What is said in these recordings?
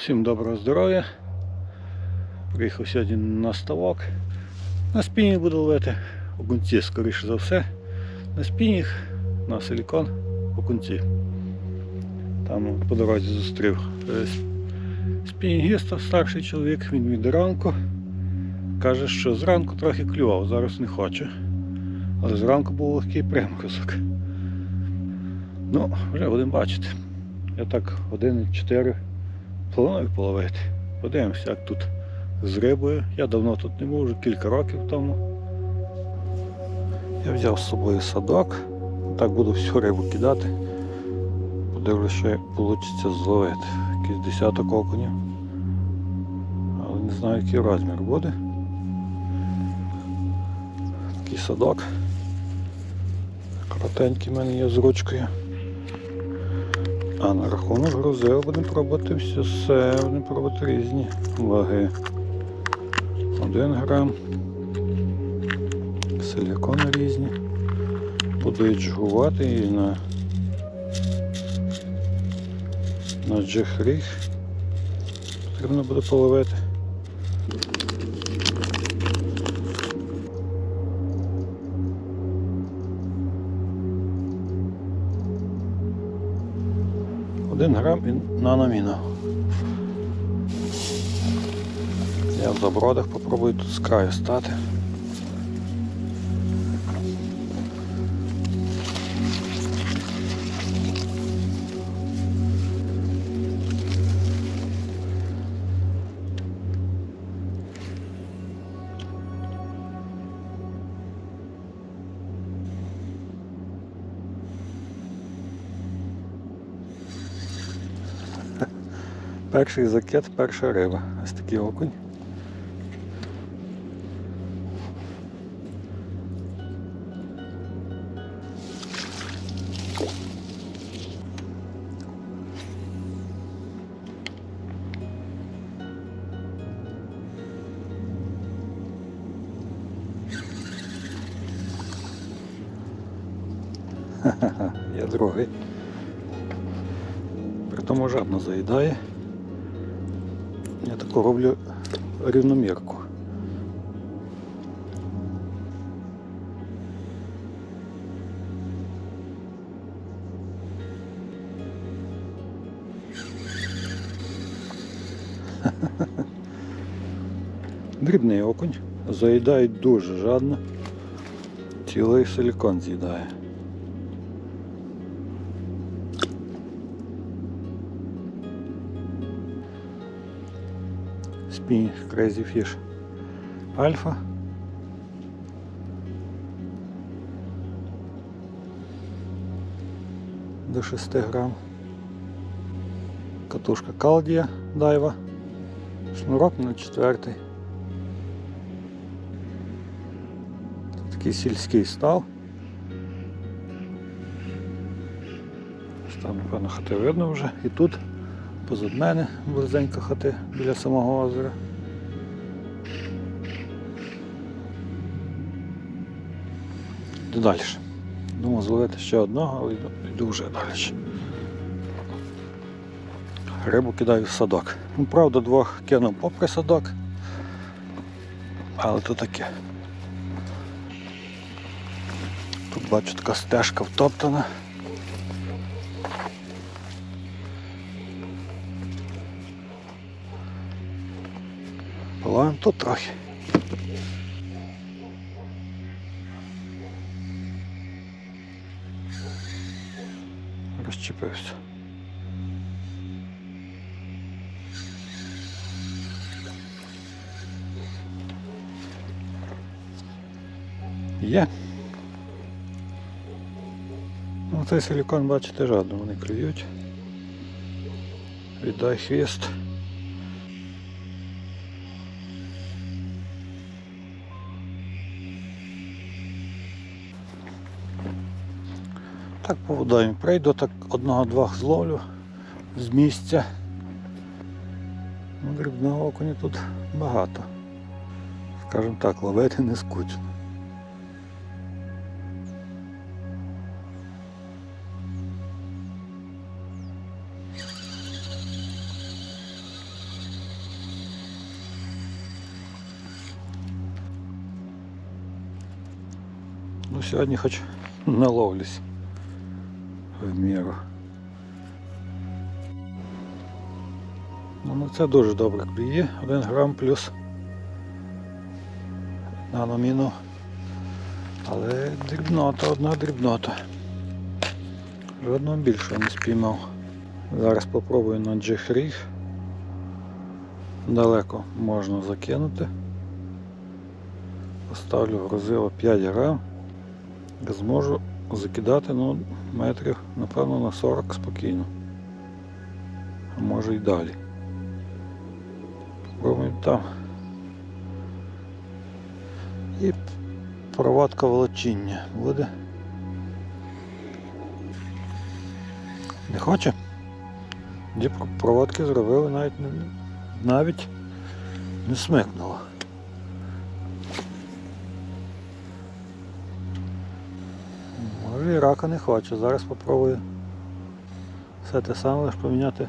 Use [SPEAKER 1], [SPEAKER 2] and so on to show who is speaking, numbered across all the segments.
[SPEAKER 1] Всім доброго здоров'я. Приїхав сьогодні на ставок. На спінінг буду ловити окунці, скоріше за все. На спінінг, на силікон, окунці. Там по дорозі зустрів е, спінінгіста, старший чоловік, він від ранку. Каже, що зранку трохи клював, зараз не хоче. Але зранку був легкий приморозок. Ну, вже будемо бачити. Я так години 4 планую половити. Подивимося, як тут з рибою. Я давно тут не був, вже кілька років тому. Я взяв з собою садок. Так буду всю рибу кидати. Подивлюся, що вийде зловити. Якийсь десяток окунів. Але не знаю, який розмір буде. Такий садок. Коротенький в мене є з ручкою. А на рахунок грузив будемо пробувати все, все, будемо пробувати різні ваги. Один грам. Силікони різні. Буду джгувати і на, на джихріг. Потрібно буде половити. Грам і наноміну. Я в забродах попробую тут з краю стати. Перший закет, перша риба. Ось такий окунь. Ха-ха-ха, є другий. Притому жадно заїдає. Я таку роблю рівномірку. Дрібний окунь. Заїдають дуже жадно. Цілий силікон з'їдає. Спінг Crazy Fish Альфа. До 6 грам. Катушка Калдія Дайва. Шнурок на четвертий. Такий сільський став. Там, напевно, хати видно вже. І тут позад мене близенько хати біля самого озера. Йду далі. Думав зловити ще одного, але йду, йду вже далі. Рибу кидаю в садок. Ну, правда, двох кинув попри садок. Але то таке. Тут бачу така стежка втоптана. Тут трохи. Розчепився. Є. Ну, цей силікон, бачите, жадно вони клюють. Віддай хвіст. Так по водоймі прийду, так одного-двох зловлю з місця. Ну, Дрібного окуня тут багато. Скажімо так, ловити не скучно. Ну, Сьогодні хоч наловлюсь в міру. Ну, ну це дуже добре клює, 1 грам плюс наноміну. Але дрібнота, одна дрібнота. Жодного більшого не спіймав. Зараз попробую на джихріг. Далеко можна закинути. Поставлю в грузило 5 грам. Зможу закидати ну, метрів, напевно, на 40 спокійно. А може й далі. Пробуємо там. І проводка волочіння буде. Не хоче? Дві проводки зробили, навіть навіть не смикнуло. І рака не хоче. Зараз спробую все те саме, лише поміняти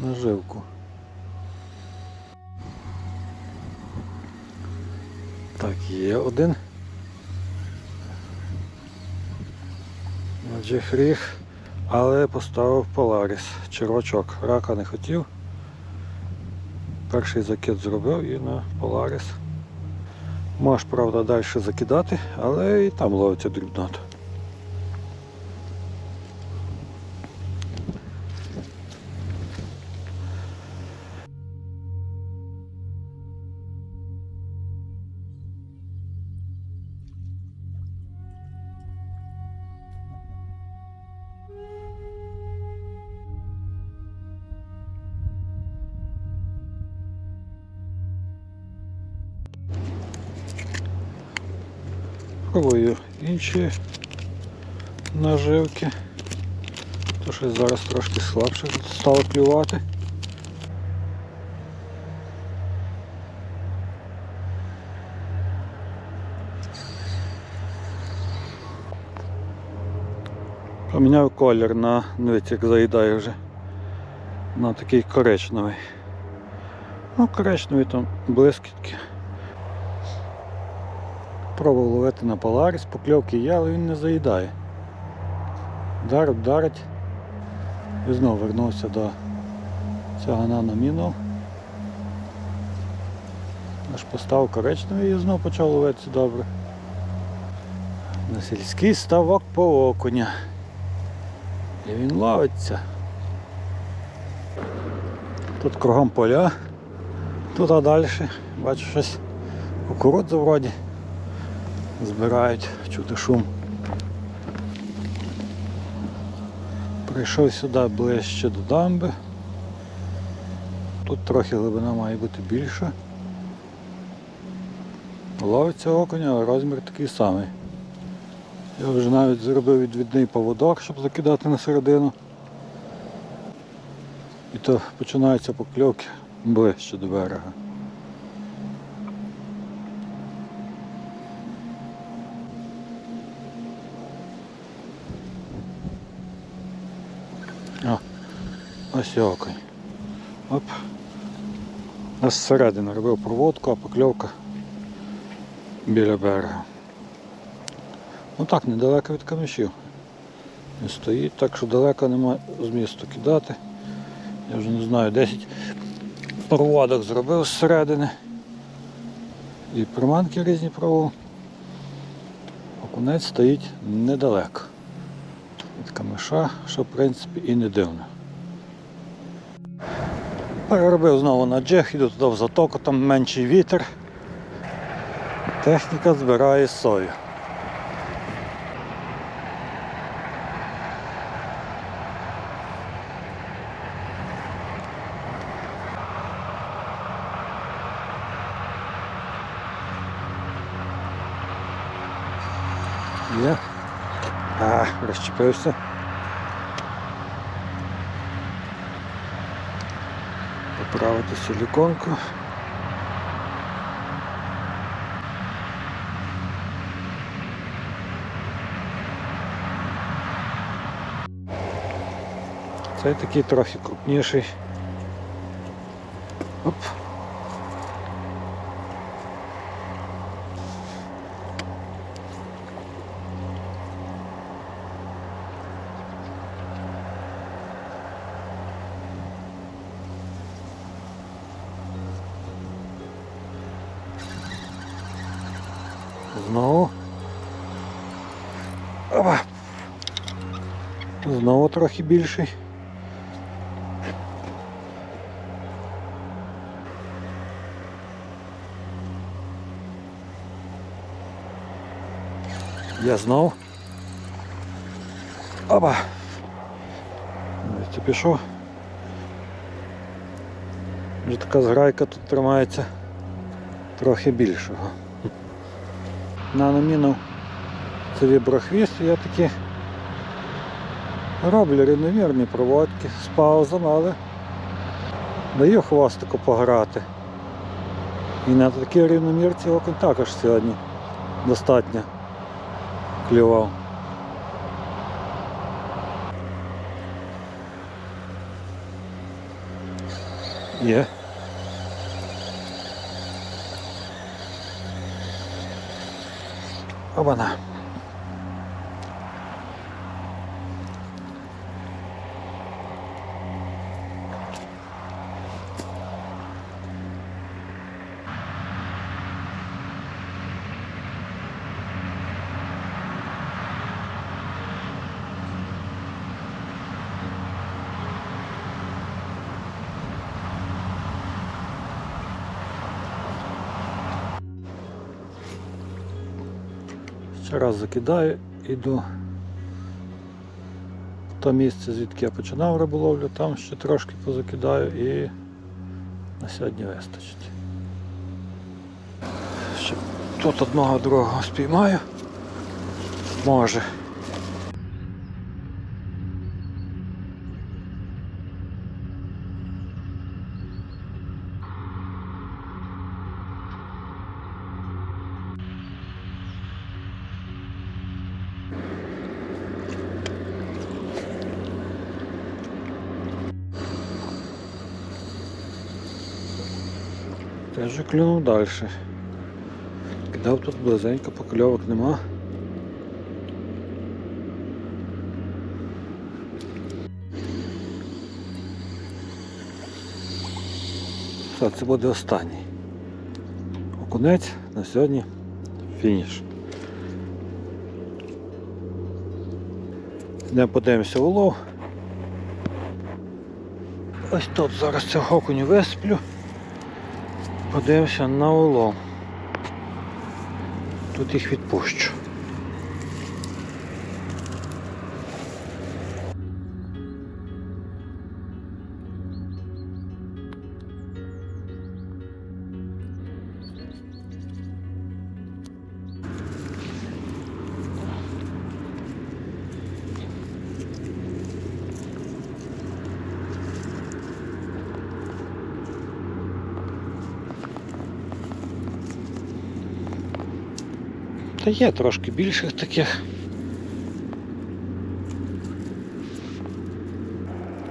[SPEAKER 1] наживку. Так, є один. Джефріг, але поставив Polaris, червачок. Рака не хотів. Перший закид зробив і на Polaris. Можеш, правда, далі закидати, але і там ловиться дрібнота. Пробую інші наживки. То щось зараз трошки слабше стало клювати. Поміняв колір на, дивіться, заїдає вже. На такий коричневий. Ну, коричневий там блискітки. Пробував ловити на Polaris, покльовки є, але він не заїдає. Дарить, дарить. І знову вернувся до цього наноміну. Аж поставив коричневий і знову почав ловитися добре. На сільський ставок по окуня. І він ловиться. Тут кругом поля, тут а далі, бачу щось кукурудзу вроді збирають, чути шум. Прийшов сюди ближче до дамби. Тут трохи глибина має бути більша. Ловиться окунь, але розмір такий самий. Я вже навіть зробив відвідний поводок, щоб закидати на середину. І то починаються покльовки ближче до берега. Ось і окунь. Оп. Ось зсередини робив проводку, а покльовка біля берега. Ну так, недалеко від камішів. Він стоїть, так що далеко немає змісту кидати. Я вже не знаю, 10 проводок зробив зсередини. І приманки різні провів. Окунець стоїть недалеко від камиша, що в принципі і не дивно. Переробив знову на джех, іду туди в затоку, там менший вітер. Техніка збирає сою. Є. А, розчепився. Поправити силіконку. Цей такий трохи крупніший. Оп. Знову. Опа. Знову трохи більший. Я знов. Опа. Це пішов. Вже така зграйка тут тримається трохи більшого. На номіну це віброхвіст, я такі роблю рівномірні проводки з паузами, але даю хвостику пограти. І на такі рівномірці окунь також сьогодні достатньо клював. Є. Обана. Ще раз закидаю, іду в те місце, звідки я починав риболовлю, там ще трошки позакидаю і на сьогодні вистачить. Ще тут одного другого спіймаю. Може. Теж клюнув далі. Кидав тут близенько, покльовок нема. Все, це буде останній. Окунець на сьогодні фініш. Не подивимося в улов. Ось тут зараз цього окуню висплю. Подивимося на улов. Тут їх відпущу. Та є трошки більших таких.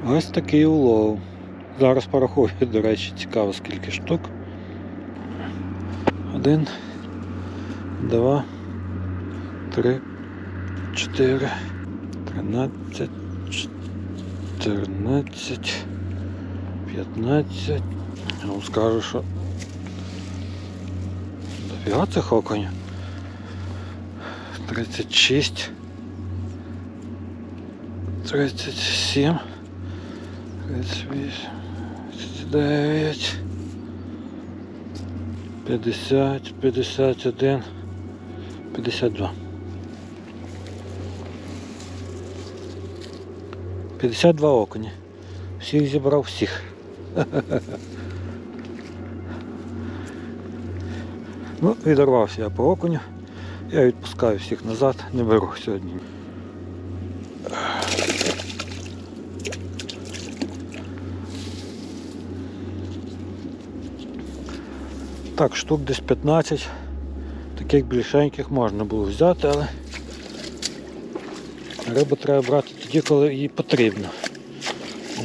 [SPEAKER 1] Ось такий улов. Зараз порахую, до речі, цікаво скільки штук. Один, два, три, чотири, тринадцять, чотирнадцять, п'ятнадцять. Я вам скажу, що дофіга цих оконь. 36 37 38 39 50 51 52 52 окуні. Всіх зібрав всіх. Ну, відорвався я по окуню. Я відпускаю всіх назад, не беру сьогодні. Так, штук десь 15. Таких більшеньких можна було взяти, але рибу треба брати тоді, коли їй потрібно.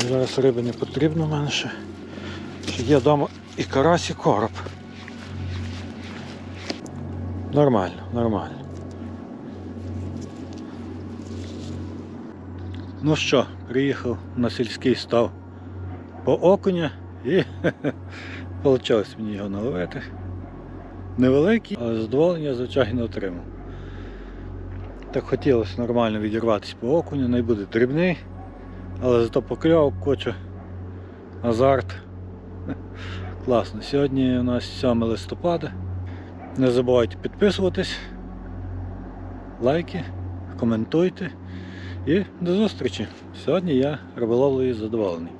[SPEAKER 1] Зараз риби не потрібно. Ще є вдома і карась, і короб. Нормально, нормально. Ну що, приїхав на сільський став по окуня і вийшло мені його наловити. невеликий, але задоволення, звичайно, отримав. Так хотілося нормально відірватися по окуню, не буде дрібний, але зато покльов, коче, азарт. Класно. Сьогодні у нас 7 листопада. Не забувайте підписуватись, лайки, коментуйте і до зустрічі. Сьогодні я риболовлею задоволений.